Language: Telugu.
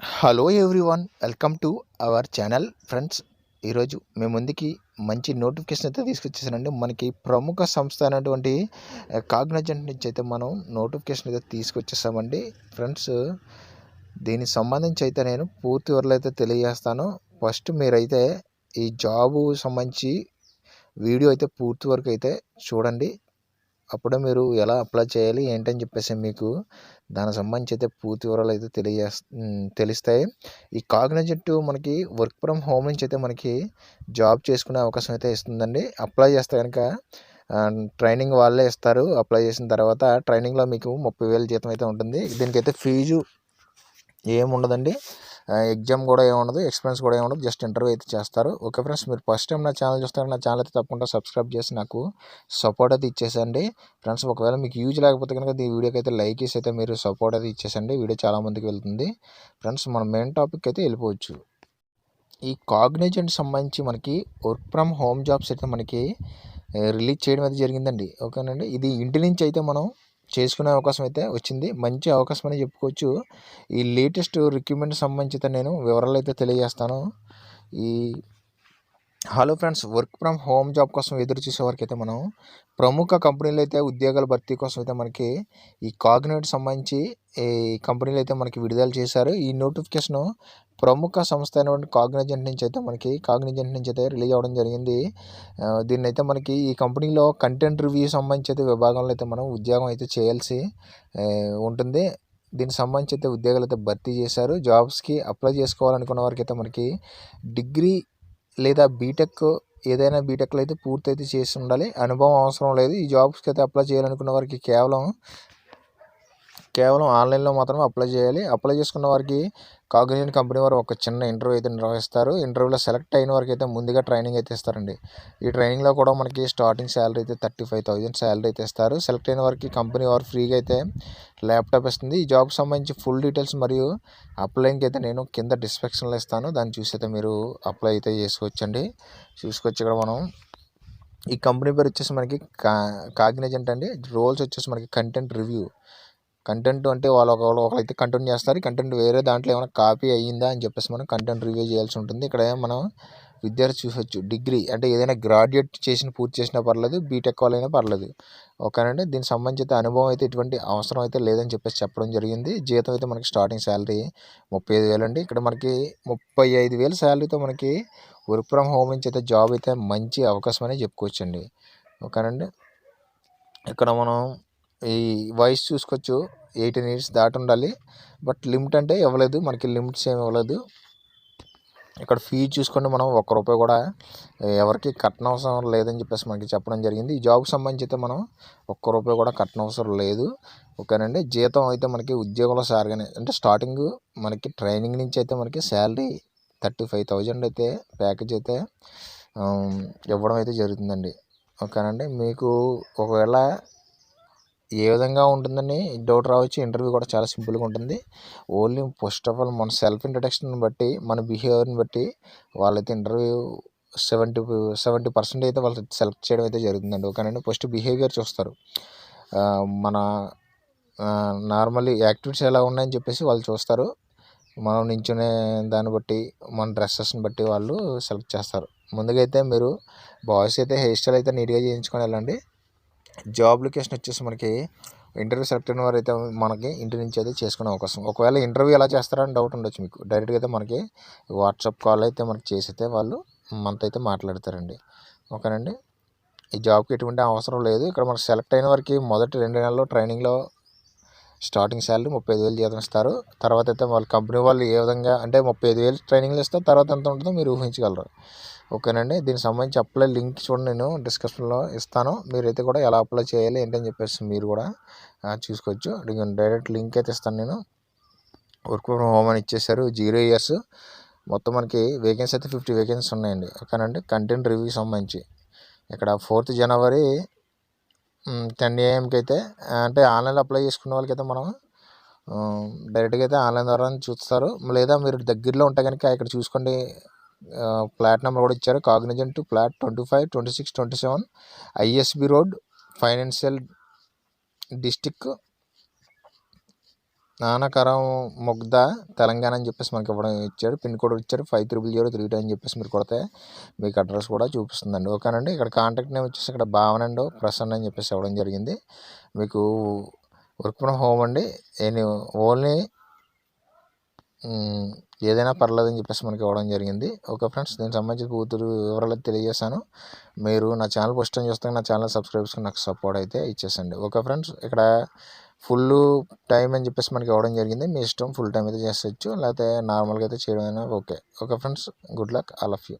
Hello everyone welcome to our channel friends ఈరోజు మేము ముందుకి మంచి నోటిఫికేషన్ అయితే తీసుకొచ్చేసానండి. మనకి ప్రముఖ సంస్థ అయినటువంటి కాగ్నజెంట్ నుంచి అయితే మనం నోటిఫికేషన్ అయితే తీసుకొచ్చేసామండి. ఫ్రెండ్స్ దీనికి సంబంధించి అయితే నేను పూర్తి వివరాలు అయితే తెలియజేస్తాను. ఫస్ట్ మీరైతే ఈ జాబు సంబంధించి వీడియో అయితే పూర్తి వరకు అయితే చూడండి. అప్పుడే మీరు ఎలా అప్లై చేయాలి ఏంటని చెప్పేసి మీకు దానికి సంబంధించి అయితే పూర్తి వివరాలు అయితే తెలియజే తెలుస్తాయి. ఈ కాగ్నజెట్ మనకి వర్క్ ఫ్రమ్ హోమ్ నుంచి అయితే మనకి జాబ్ చేసుకునే అవకాశం అయితే ఇస్తుందండి. అప్లై చేస్తే కనుక ట్రైనింగ్ వాళ్ళే ఇస్తారు. అప్లై చేసిన తర్వాత ట్రైనింగ్లో మీకు ముప్పై వేలు జీతం అయితే ఉంటుంది. దీనికైతే ఫీజు ఏముండదండి. ఎగ్జామ్ కూడా ఏముండదు ఎక్స్పీరియన్స్ కూడా ఏముండదు జస్ట్ ఇంటర్వ్యూ అయితే చేస్తారు. ఓకే ఫ్రెండ్స్ మీరు ఫస్ట్ టైం నా ఛానల్ చూస్తారు నా ఛానల్ అయితే తప్పకుండా సబ్స్క్రైబ్ చేసి నాకు సపోర్ట్ అయితే ఇచ్చేసండి. ఫ్రెండ్స్ ఒకవేళ మీకు యూజ్ లేకపోతే కనుక ఈ వీడియోకి అయితే లైక్ చేసి అయితే మీరు సపోర్ట్ అయితే ఇచ్చేసండి. వీడియో చాలా మందికి వెళ్తుంది. ఫ్రెండ్స్ మన మెయిన్ టాపిక్ అయితే వెళ్ళిపోవచ్చు. ఈ కాగ్నిజెంట్ సంబంధించి మనకి వర్క్ ఫ్రమ్ హోమ్ జాబ్స్ అయితే మనకి రిలీజ్ చేయడం అయితే జరిగిందండి. ఓకేనండి? ఇది ఇంటి నుంచి అయితే మనం చేసుకునే అవకాశం అయితే వచ్చింది. మంచి అవకాశం అని చెప్పుకోవచ్చు. ఈ లేటెస్ట్ రిక్రూట్మెంట్ సంబంధిత నేను వివరాలు అయితే తెలియజేస్తాను. ఈ hello friends work from home job కోసం ఎదురు చూసే వరకు అయితే మనం ప్రముఖ కంపెనీలు అయితే ఉద్యోగాల భర్తీ కోసం అయితే మనకి ఈ కాగ్నేట్ సంబంధించి ఈ కంపెనీలు అయితే మనకి విడుదల చేశారు. ఈ నోటిఫికేషన్ ప్రముఖ సంస్థ అయినటువంటి కాగ్నిజెంట్ నుంచి అయితే మనకి కాగ్నిజెంట్ నుంచి అయితే రిలీజ్ అవ్వడం జరిగింది. దీన్ని అయితే మనకి ఈ కంపెనీలో కంటెంట్ రివ్యూ సంబంధించి అయితే విభాగంలో అయితే మనం ఉద్యోగం అయితే చేయాల్సి ఉంటుంది. దీనికి సంబంధించి అయితే ఉద్యోగాలు అయితే భర్తీ చేశారు. జాబ్స్కి అప్లై చేసుకోవాలనుకున్న వారికి అయితే మనకి డిగ్రీ లేదా బీటెక్ ఏదైనా బీటెక్లో అయితే పూర్తి అయితే చేసి ఉండాలి. అనుభవం అవసరం లేదు. ఈ జాబ్స్కి అయితే అప్లై చేయాలనుకున్న వారికి కేవలం కేవలం ఆన్లైన్లో మాత్రమే అప్లై చేయాలి. అప్లై చేసుకున్న వారికి కాగ్నిజెంట్ కంపెనీ వారు ఒక చిన్న ఇంటర్వ్యూ అయితే నిర్వహిస్తారు. ఇంటర్వ్యూలో సెలెక్ట్ అయిన వారికి అయితే ముందుగా ట్రైనింగ్ అయితే ఇస్తారండి. ఈ ట్రైనింగ్లో కూడా మనకి స్టార్టింగ్ శాలరీ అయితే థర్టీ ఫైవ్ థౌజండ్ శాలరీ అయితే ఇస్తారు. సెలెక్ట్ అయిన వారికి కంపెనీ వారు ఫ్రీగా అయితే ల్యాప్టాప్ ఇస్తుంది. ఈ జాబ్ సంబంధించి ఫుల్ డీటెయిల్స్ మరియు అప్లైంగ్కి అయితే నేను కింద డిస్క్రిప్షన్లో ఇస్తాను. దాన్ని చూసి అయితే మీరు అప్లై అయితే చేసుకోవచ్చండి. చూసుకొచ్చి ఇక్కడ మనం. ఈ కంపెనీ పేరు వచ్చేసి మనకి కా కాగ్నిజెంట్ అండి. రోల్స్ వచ్చేసి మనకి కంటెంట్ రివ్యూ. కంటెంట్ అంటే వాళ్ళు ఒక ఒకరైతే కంటెంట్ చేస్తారు. కంటెంట్ వేరే దాంట్లో ఏమైనా కాపీ అయ్యిందా అని చెప్పేసి మనం కంటెంట్ రివ్యూ చేయాల్సి ఉంటుంది. ఇక్కడ మనం విద్యార్థి చూసొచ్చు. డిగ్రీ అంటే ఏదైనా గ్రాడ్యుయేట్ చేసిన పూర్తి చేసినా పర్లేదు బీటెక్ వాళ్ళైనా పర్లేదు. ఓకేనండి? దీనికి సంబంధించి అనుభవం అయితే ఎటువంటి అవసరం అయితే లేదని చెప్పేసి చెప్పడం జరిగింది. జీతం అయితే మనకి స్టార్టింగ్ శాలరీ ముప్పై ఐదు వేలు అండి. ఇక్కడ మనకి ముప్పై ఐదు వేలు శాలరీతో మనకి వర్క్ ఫ్రమ్ హోమ్ నుంచి అయితే జాబ్ అయితే మంచి అవకాశం అనేది చెప్పుకోవచ్చండి. ఓకేనండి? ఇక్కడ మనం ఈ వయసు చూసుకోవచ్చు. ఎయిటీన్ ఇయర్స్ దాటి ఉండాలి. బట్ లిమిట్ అంటే ఇవ్వలేదు. మనకి లిమిట్స్ ఏమి ఇవ్వలేదు. ఇక్కడ ఫీజు చూసుకుంటే మనం ఒక్క రూపాయి కూడా ఎవరికి కట్టనవసరం లేదని చెప్పేసి మనకి చెప్పడం జరిగింది. ఈ జాబ్కి సంబంధించి అయితే మనం ఒక్క రూపాయి కూడా కట్టనవసరం లేదు. ఓకేనండి? జీతం అయితే మనకి ఉద్యోగంలో సారిగానే అంటే స్టార్టింగ్ మనకి ట్రైనింగ్ నుంచి అయితే మనకి శాలరీ థర్టీ ఫైవ్ థౌజండ్ అయితే ప్యాకేజ్ అయితే ఇవ్వడం అయితే జరుగుతుందండి. ఓకేనండి? మీకు ఒకవేళ ఏ విధంగా ఉంటుందని డౌట్ రావచ్చు. ఇంటర్వ్యూ కూడా చాలా సింపుల్గా ఉంటుంది. ఓన్లీ ఫస్ట్ ఆఫ్ ఆల్ మన సెల్ఫ్ ఇంట్రడక్షన్ బట్టి మన బిహేవియర్ని బట్టి వాళ్ళైతే ఇంటర్వ్యూ సెవెంటీ సెవెంటీ పర్సెంట్ అయితే వాళ్ళు సెలెక్ట్ చేయడం అయితే జరుగుతుందండి. ఓకేనండి? ఫస్ట్ బిహేవియర్ చూస్తారు. మన నార్మల్లీ యాక్టివిటీస్ ఎలా ఉన్నాయని చెప్పేసి వాళ్ళు చూస్తారు. మనం నించునే దాన్ని బట్టి మన డ్రెస్సెస్ని బట్టి వాళ్ళు సెలెక్ట్ చేస్తారు. ముందుగా అయితే మీరు బాయ్స్ అయితే హెయిర్ స్టైల్ అయితే నీట్గా చేయించుకొని వెళ్ళండి. జాబ్ లొకేషన్ వచ్చేసి మనకి ఇంటర్వ్యూ సెలెక్ట్ అయిన వారు అయితే మనకి ఇంటి నుంచి అయితే చేసుకునే అవకాశం. ఒకవేళ ఇంటర్వ్యూ ఎలా చేస్తారని డౌట్ ఉండొచ్చు మీకు. డైరెక్ట్గా అయితే మనకి వాట్సాప్ కాల్ అయితే మనకి చేసితే వాళ్ళు మనతో అయితే మాట్లాడతారండి. ఓకేనండి? ఈ జాబ్కి ఎటువంటి అవసరం లేదు. ఇక్కడ మనకు సెలెక్ట్ అయిన వారికి మొదటి రెండు నెలల్లో ట్రైనింగ్లో స్టార్టింగ్ శాలరీ ముప్పై ఐదు వేలు జీతం ఇస్తారు. తర్వాత అయితే వాళ్ళ కంపెనీ వాళ్ళు ఏ విధంగా అంటే ముప్పై ఐదు వేలు ట్రైనింగ్లు ఇస్తారు. తర్వాత ఎంత ఉంటుందో మీరు ఊహించగలరు. ఓకేనండి. దీనికి సంబంధించి అప్లై లింక్ చూడండి నేను డిస్క్రిప్షన్లో ఇస్తాను. మీరైతే కూడా ఎలా అప్లై చేయాలి ఏంటని చెప్పేసి మీరు కూడా చూసుకోవచ్చు. డైరెక్ట్ లింక్ అయితే ఇస్తాను నేను. వర్క్ ఫ్రమ్ హోమ్ అని ఇచ్చేసారు జీరో ఇయర్స్. మొత్తం మనకి వేకెన్సీ అయితే ఫిఫ్టీ వేకెన్సీ ఉన్నాయండి. ఓకేనండి. కంటెంట్ రివ్యూ సంబంధించి. ఇక్కడ ఫోర్త్ జనవరి టెన్ ఏఎంకి అయితే అంటే ఆన్లైన్లో అప్లై చేసుకున్న వాళ్ళకైతే మనం డైరెక్ట్గా అయితే ఆన్లైన్ ద్వారా చూస్తారు. లేదా మీరు దగ్గరలో ఉంటే కనుక ఇక్కడ చూసుకోండి ఫ్లాట్ నెంబర్ కూడా ఇచ్చారు. Cognizant flat twenty five twenty six twenty seven. ISB road financial district Nanakram Mugdha Telangana అని చెప్పేసి మనకి ఇవ్వడం ఇచ్చాడు పిన్ కోడ్ ఇచ్చారు. Five triple zero three two అని చెప్పేసి మీరు కొడితే మీకు అడ్రస్ కూడా చూపిస్తుందండి. ఓకేనండి. ఇక్కడ కాంటాక్ట్ నేమ్ వచ్చేసి ఇక్కడ భావన అండ్ ప్రసన్న అని చెప్పేసి ఇవ్వడం జరిగింది. మీకు వర్క్ ఫ్రమ్ హోమ్ అండి. ఎనీ ఓన్లీ ఏదైనా పర్లేదు అని చెప్పేసి మనకి ఇవ్వడం జరిగింది. ఓకే ఫ్రెండ్స్ దీనికి సంబంధించి కూతురు వివరాలు తెలియజేశాను. మీరు నా ఛానల్ ఫస్ట్ టైం చూస్తే నా ఛానల్ సబ్స్క్రైబ్ నాకు సపోర్ట్ అయితే ఇచ్చేసండి. ఓకే ఫ్రెండ్స్ ఇక్కడ ఫుల్ టైం అని చెప్పేసి మనకి ఇవ్వడం జరిగింది. మీ ఇష్టం ఫుల్ టైం అయితే చేసేయచ్చు. లేకపోతే నార్మల్గా అయితే చేయడం అయినా okay. Okay friends good luck all of you.